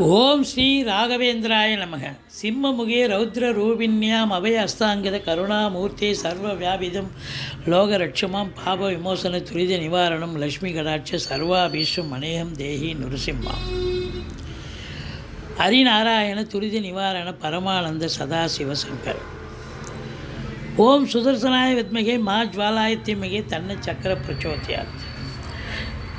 ஓம் ஸ்ரீ ராகவேந்திராய நமக. சிம்மமுகே ரௌத்ர ரூபின்யாம் அபய அஸ்தாங்கத கருணாமூர்த்தி சர்வ வியாபிதம் லோகரட்சமாம் பாப விமோசன துரித நிவாரணம். லக்ஷ்மி கடாட்ச சர்வாபீஷம் மனேகம் தேஹி நுரசிம்மாம். ஹரிநாராயண துரித நிவாரண பரமானந்த சதாசிவசங்கர். ஓம் சுதர்சனாய வித்மகே மா ஜுவாலாய தன்ன சக்கர பிரச்சோத்தியாத்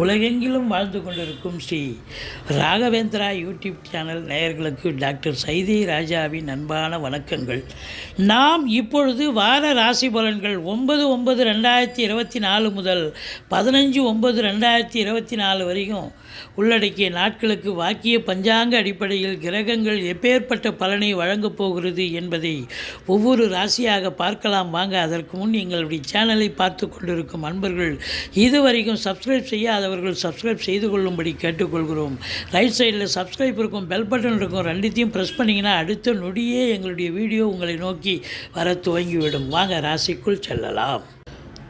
உலகெங்கிலும் வாழ்ந்து கொண்டிருக்கும் ஸ்ரீ ராகவேந்திரா யூடியூப் சேனல் நேயர்களுக்கு டாக்டர் சைதி ராஜாவின் அன்பான வணக்கங்கள். நாம் இப்பொழுது வார ராசி பலன்கள் ஒன்பது ஒன்பது ரெண்டாயிரத்தி இருபத்தி நாலு முதல் பதினஞ்சு ஒன்பது ரெண்டாயிரத்தி இருபத்தி நாலு வரைக்கும் உள்ளடக்கிய நாட்களுக்கு வாக்கிய பஞ்சாங்க அடிப்படையில் கிரகங்கள் எப்பேற்பட்ட பலனை வழங்கப் போகிறது என்பதை ஒவ்வொரு ராசியாக பார்க்கலாம். வாங்க அதற்கு முன் எங்களுடைய சேனலை பார்த்து கொண்டிருக்கும் அன்பர்கள் இதுவரைக்கும் சப்ஸ்கிரைப் செய்யாதவர்கள் சப்ஸ்கிரைப் செய்து கொள்ளும்படி கேட்டுக்கொள்கிறோம். ரைட் சைடில் சப்ஸ்கிரைப் இருக்கும் பெல் பட்டன் இருக்கும் ரெண்டுத்தையும் ப்ரெஸ் பண்ணிங்கன்னா அடுத்த நொடியே எங்களுடைய வீடியோ உங்களை நோக்கி வர துவங்கிவிடும். வாங்க ராசிக்குள் செல்லலாம்.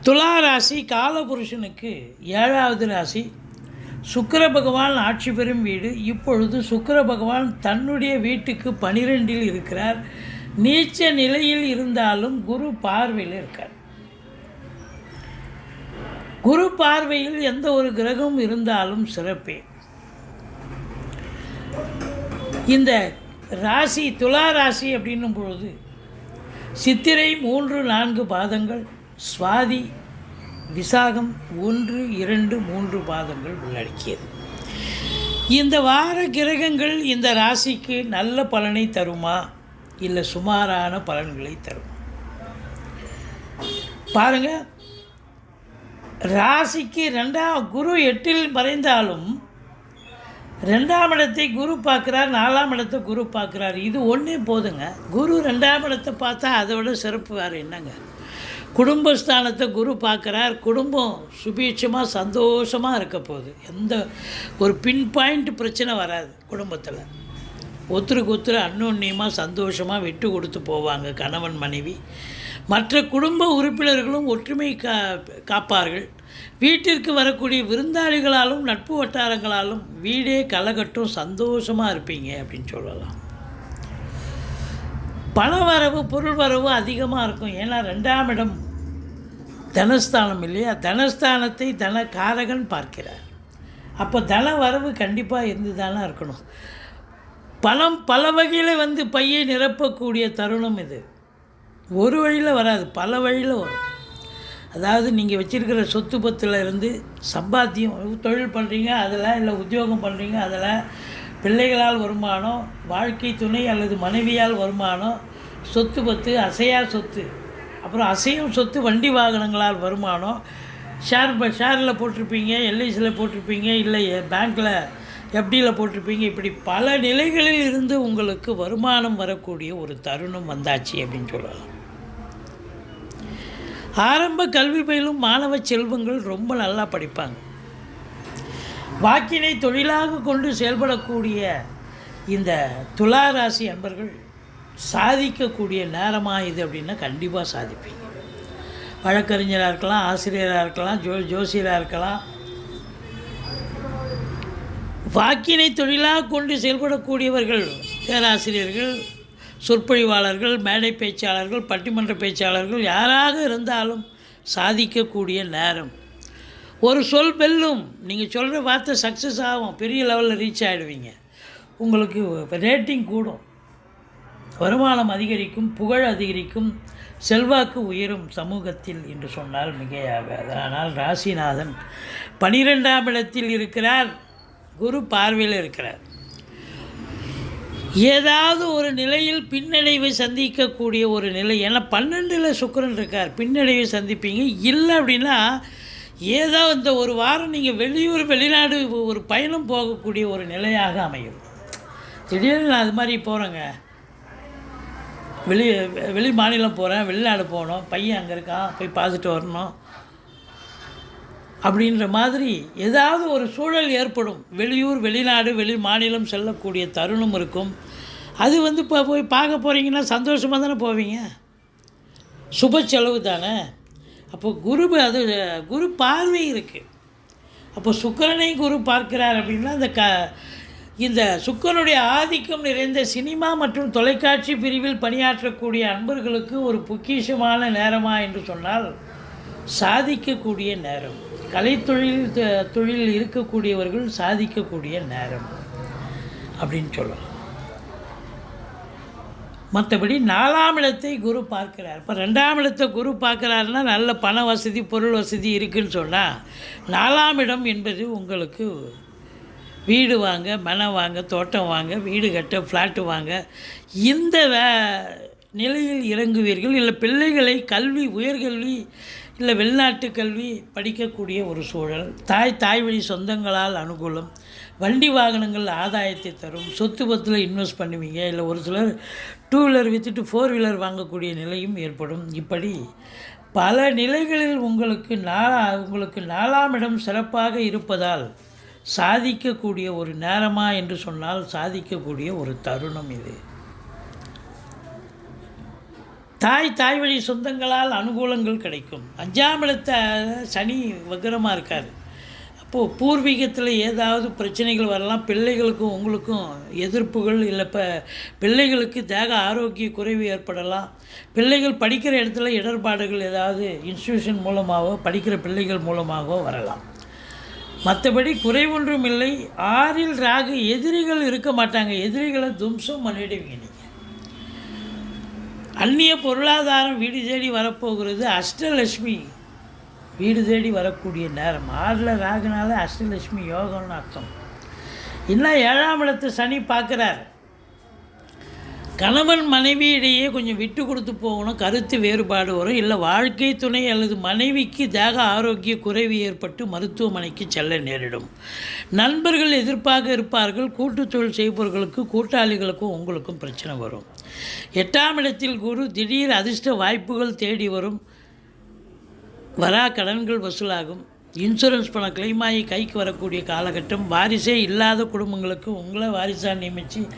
துலா ராசி காலபுருஷனுக்கு ஏழாவது ராசி. சுக்கர பகவான் ஆட்சி பெறும் வீடு. இப்பொழுது சுக்கர பகவான் தன்னுடைய வீட்டுக்கு பனிரெண்டில் இருக்கிறார். நீச்ச நிலையில் இருந்தாலும் குரு பார்வையில் இருக்கார். குரு பார்வையில் எந்த ஒரு கிரகம் இருந்தாலும் சிறப்பே. இந்த ராசி துலா ராசி அப்படின்னும் பொழுது சித்திரை மூன்று நான்கு பாதங்கள் சுவாதி விசாகம் ஒன்று இரண்டு மூன்று பாதங்கள் உள்ளடக்கியது. இந்த வார கிரகங்கள் இந்த ராசிக்கு நல்ல பலனை தருமா? இல்லை சுமாரான பலன்களை தருமா? பாருங்கள் ராசிக்கு ரெண்டாம் குரு எட்டில் மறைந்தாலும் ரெண்டாம் இடத்தை குரு பார்க்குறார் நாலாம் இடத்தை குரு பார்க்குறார். இது ஒன்றே போதுங்க. குரு ரெண்டாம் இடத்தை பார்த்தா அதை விட சிறப்பு வேறு என்னங்க? குடும்பஸ்தானத்தை குரு பார்க்குறார். குடும்பம் சுபீட்சமாக சந்தோஷமாக இருக்க போகுது. எந்த ஒரு பின் பாயிண்ட் பிரச்சனை வராது குடும்பத்தில். ஒருத்தருக்கு ஒருத்தர் அன்னோன்னியமாக சந்தோஷமாக விட்டு கொடுத்து போவாங்க கணவன் மனைவி. மற்ற குடும்ப உறுப்பினர்களும் ஒற்றுமை கா காப்பார்கள். வீட்டிற்கு வரக்கூடிய விருந்தாளிகளாலும் நட்பு வட்டாரங்களாலும் வீடே கலகட்டும் சந்தோஷமாக இருப்பீங்க அப்படின்னு சொல்லலாம். பண வரவு பொருள் வரவு அதிகமாக இருக்கும். ஏன்னா ரெண்டாம் இடம் தனஸ்தானம் இல்லையா? தனஸ்தானத்தை தனகாரகன் பார்க்கிறார். அப்போ தன வரவு கண்டிப்பாக இருந்து தானே இருக்கணும். பணம் பல வகையில் வந்து பையை நிரப்பக்கூடிய தருணம் இது. ஒரு வழியில் வராது பல வழியில் வரும். அதாவது நீங்கள் வச்சுருக்கிற சொத்து பத்தில் இருந்து சம்பாத்தியம் தொழில் பண்ணுறீங்க அதில் இல்லை உத்தியோகம் பண்ணுறீங்க அதில் பிள்ளைகளால் வருமானம் வாழ்க்கை துணை அல்லது மனைவியால் வருமானம் சொத்து பத்து அசையா சொத்து. அப்புறம் அசையும் சொத்து வண்டி வாகனங்களால் வருமானம் ஷேர் ஷேரில் போட்டிருப்பீங்க எல்ஐசியில் போட்டிருப்பீங்க இல்லை பேங்க்கில் எஃப்டியில் போட்டிருப்பீங்க இப்படி பல நிலைகளில் இருந்து உங்களுக்கு வருமானம் வரக்கூடிய ஒரு தருணம் வந்தாச்சு அப்படின்னு சொல்லலாம். ஆரம்ப கல்வி பயிலும் மாணவ செல்வங்கள் ரொம்ப நல்லா படிப்பாங்க. வாக்கினை தொழிலாக கொண்டு செயல்படக்கூடிய இந்த துலா ராசி அன்பர்கள் சாதிக்கக்கூடிய நேரமாக இது அப்படின்னா கண்டிப்பாக சாதிப்பீங்க. வழக்கறிஞராக இருக்கலாம் ஆசிரியராக இருக்கலாம் ஜோ ஜோசியராக இருக்கலாம். வாக்கினை தொழிலாக கொண்டு செயல்படக்கூடியவர்கள் பேராசிரியர்கள் சொற்பொழிவாளர்கள் மேடை பேச்சாளர்கள் பட்டிமன்ற பேச்சாளர்கள் யாராக இருந்தாலும் சாதிக்கக்கூடிய நேரம். ஒரு சொல் வெல்லும். நீங்கள் சொல்கிற வார்த்தை சக்ஸஸ் ஆகும். பெரிய லெவலில் ரீச் ஆகிடுவீங்க உங்களுக்கு ரேட்டிங் கூடும். வருமானம் அதிகரிக்கும் புகழ் அதிகரிக்கும் செல்வாக்கு உயரும் சமூகத்தில் என்று சொன்னால் மிகையாகாது. ஆனால் ராசிநாதன் பனிரெண்டாம் இடத்தில் இருக்கிறார். குரு பார்வையில் இருக்கிறார். ஏதாவது ஒரு நிலையில் பின்னடைவை சந்திக்கக்கூடிய ஒரு நிலை. ஏன்னா பன்னெண்டில் சுக்கரன் இருக்கார். பின்னடைவை சந்திப்பீங்க. இல்லை அப்படின்னா ஏதோ இந்த ஒரு வாரம் நீங்கள் வெளியூர் வெளிநாடு ஒரு பயணம் போகக்கூடிய ஒரு நிலையாக அமையும். திடீர்னு நான் அது மாதிரி போகிறேங்க வெளி வெளி மாநிலம் போகிறேன் வெளிநாடு போகணும். பையன் அங்கே இருக்கான். போய் பார்த்துட்டு வரணும். அப்படின்ற மாதிரி ஏதாவது ஒரு சூழல் ஏற்படும். வெளியூர் வெளிநாடு வெளி மாநிலம் செல்லக்கூடிய தருணம் இருக்கும். அது வந்து இப்போ போய் பார்க்க போகிறீங்கன்னா சந்தோஷமாக தானே போவீங்க? சுப செலவு தானே. அப்போ குரு அது குரு பார்வை இருக்குது அப்போ சுக்கிரனை குரு பார்க்கிறார் அப்படின்னா அந்த க இந்த சுக்கிரனுடைய ஆதிக்கம் நிறைந்த சினிமா மற்றும் தொலைக்காட்சி பிரிவில் பணியாற்றக்கூடிய அன்பர்களுக்கு ஒரு பொக்கிஷமான நேரமா என்று சொன்னால் சாதிக்கக்கூடிய நேரம். கலைத்தொழில் தொழில் இருக்கக்கூடியவர்கள் சாதிக்கக்கூடிய நேரம் அப்படின்னு சொல்லலாம். மற்றபடி நாலாம் இடத்தை குரு பார்க்கிறார். இப்போ ரெண்டாம் இடத்தை குரு பார்க்குறாருன்னா நல்ல பண வசதி பொருள் வசதி இருக்குன்னு சொன்னால் நாலாம் இடம் என்பது உங்களுக்கு வீடு வாங்க மனம் வாங்க தோட்டம் வாங்க வீடு கட்ட ஃப்ளாட்டு வாங்க இந்த வே நிலையில் இறங்குவீர்கள். இல்லை பிள்ளைகளை கல்வி உயர்கல்வி இல்லை வெளிநாட்டு கல்வி படிக்கக்கூடிய ஒரு சூழல். தாய் தாய் வழி சொந்தங்களால் அனுகூலம். வண்டி வாகனங்கள் ஆதாயத்தை தரும். சொத்து பத்தில் இன்வெஸ்ட் பண்ணுவீங்க. இல்லை ஒரு சிலர் டூ வீலர் விற்றுட்டு ஃபோர் வீலர் வாங்கக்கூடிய நிலையும் ஏற்படும். இப்படி பல நிலைகளில் உங்களுக்கு நாளா உங்களுக்கு நாலாம் இடம் சிறப்பாக இருப்பதால் சாதிக்கக்கூடிய ஒரு நேரமா என்று சொன்னால் சாதிக்கக்கூடிய ஒரு தருணம் இது. தாய் தாய் வழி சொந்தங்களால் அனுகூலங்கள் கிடைக்கும். அஞ்சாம் இடத்த சனி வக்கரமாக இருக்கார். அப்போது பூர்வீகத்தில் ஏதாவது பிரச்சனைகள் வரலாம் பிள்ளைகளுக்கும் உங்களுக்கும் எதிர்ப்புகள் இல்லை இப்போ பிள்ளைகளுக்கு தேக ஆரோக்கிய குறைவு ஏற்படலாம். பிள்ளைகள் படிக்கிற இடத்துல இடர்பாடுகள் ஏதாவது இன்ஸ்டியூஷன் மூலமாகவோ படிக்கிற பிள்ளைகள் மூலமாகவோ வரலாம். மற்றபடி குறைவொன்றும் இல்லை. ஆறில் ராகு எதிரிகள் இருக்க மாட்டாங்க. எதிரிகளை தும்சம் பண்ணிடுவீங்க நீங்கள் அந்நிய பொருளாதாரம் வீடு தேடி வரப்போகிறது அஷ்டலட்சுமி. வீடு தேடி வரக்கூடிய நேரம். ஆறில் ராகுனால அஷ்டலட்சுமி யோகம்னு அர்த்தம். இன்னும் ஏழாம் இடத்து சனி பார்க்குறார். கணவன் மனைவியிடையே கொஞ்சம் விட்டு கொடுத்து போகணும். கருத்து வேறுபாடு வரும். இல்லை வாழ்க்கை துணை அல்லது மனைவிக்கு தேக ஆரோக்கிய குறைவு ஏற்பட்டு மருத்துவமனைக்கு செல்ல நேரிடும். நண்பர்கள் எதிர்ப்பாக இருப்பார்கள். கூட்டுத்தொழில் செய்பவர்களுக்கு கூட்டாளிகளுக்கும் உங்களுக்கும் பிரச்சனை வரும். எட்டாம் இடத்தில் குரு திடீர் அதிர்ஷ்ட வாய்ப்புகள் தேடி வரும். வரா கடன்கள் வசூலாகும். இன்சூரன்ஸ் பணம் claim ஆகி கைக்கு வரக்கூடிய காலகட்டம். வாரிசே இல்லாத குடும்பங்களுக்கு உங்களை வாரிசாக நியமித்து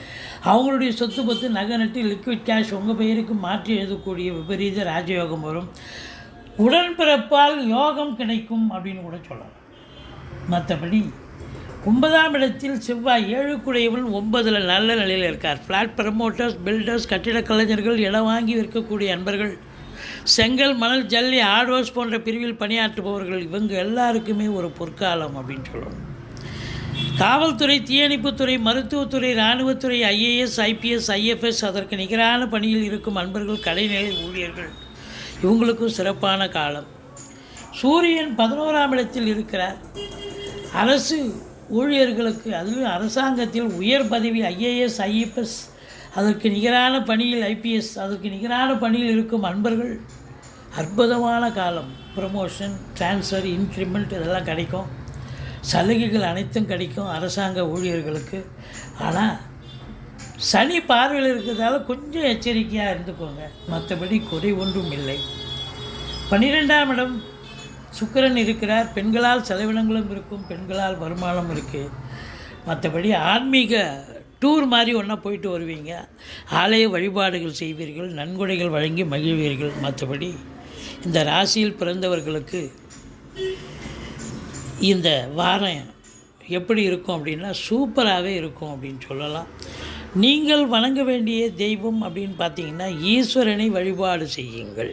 அவங்களுடைய சொத்து பத்து நகை நட்டு லிக்விட் கேஷ் உங்கள் பெயருக்கு மாற்றி எழுதக்கூடிய விபரீத ராஜயோகம் வரும். உடன்பிறப்பால் யோகம் கிடைக்கும் அப்படின்னு கூட சொல்லலாம். மற்றபடி ஒன்பதாம் இடத்தில் செவ்வாய் ஏழு குடையவன் ஒன்பதில் நல்ல நிலையில் இருக்கார். ஃப்ளாட் ப்ரமோட்டர்ஸ் பில்டர்ஸ் கட்டிடக் கலைஞர்கள் இடம் வாங்கி விற்கக்கூடிய அன்பர்கள். செங்கல் மணல் ஜல்லி ஆர்டோஸ் போன்ற பிரிவில் பணியாற்றுபவர்கள். இவங்க எல்லாருக்குமே ஒரு பொற்காலம் அப்படின்னு சொல்லணும். காவல்துறை தீயணைப்புத்துறை மருத்துவத்துறை இராணுவத்துறை ஐஏஎஸ் ஐபிஎஸ் ஐஎஃப்எஸ் அதற்கு நிகரான பணியில் இருக்கும் அன்பர்கள் கடைநிலை ஊழியர்கள். இவங்களுக்கும் சிறப்பான காலம். சூரியன் பதினோராம் இடத்தில் இருக்கிறார். அரசு ஊழியர்களுக்கு அதுவும் அரசாங்கத்தில் உயர் பதவி ஐஏஎஸ் ஐஎஃப்எஸ் அதற்கு நிகரான பணியில் ஐபிஎஸ் அதற்கு நிகரான பணியில் இருக்கும் அன்பர்கள் அற்புதமான காலம் ப்ரமோஷன் ட்ரான்ஸ்ஃபர் இன்க்ரிமெண்ட் இதெல்லாம் கிடைக்கும். சலுகைகள் அனைத்தும் கிடைக்கும் அரசாங்க ஊழியர்களுக்கு. ஆனால் சனி பார்வையில் இருக்கிறதால கொஞ்சம் எச்சரிக்கையாக இருந்துக்கோங்க. மற்றபடி குறை ஒன்றும் இல்லை. பன்னிரெண்டாம் இடம் சுக்கிரன் இருக்கிறார். பெண்களால் செலவினங்களும் இருக்கும் பெண்களால் வருமானம் இருக்குது மற்றபடி ஆன்மீக டூர் மாதிரி ஒன்றா போயிட்டு வருவீங்க. ஆலய வழிபாடுகள் செய்வீர்கள் நன்கொடைகள் வழங்கி மகிழ்வீர்கள். மற்றபடி இந்த ராசியில் பிறந்தவர்களுக்கு இந்த வாரம் எப்படி இருக்கும் அப்படின்னா சூப்பராகவே இருக்கும் அப்படின்னு சொல்லலாம். நீங்கள் வணங்க வேண்டிய தெய்வம் அப்படின்னு பார்த்தீங்கன்னா ஈஸ்வரனை வழிபாடு செய்யுங்கள்.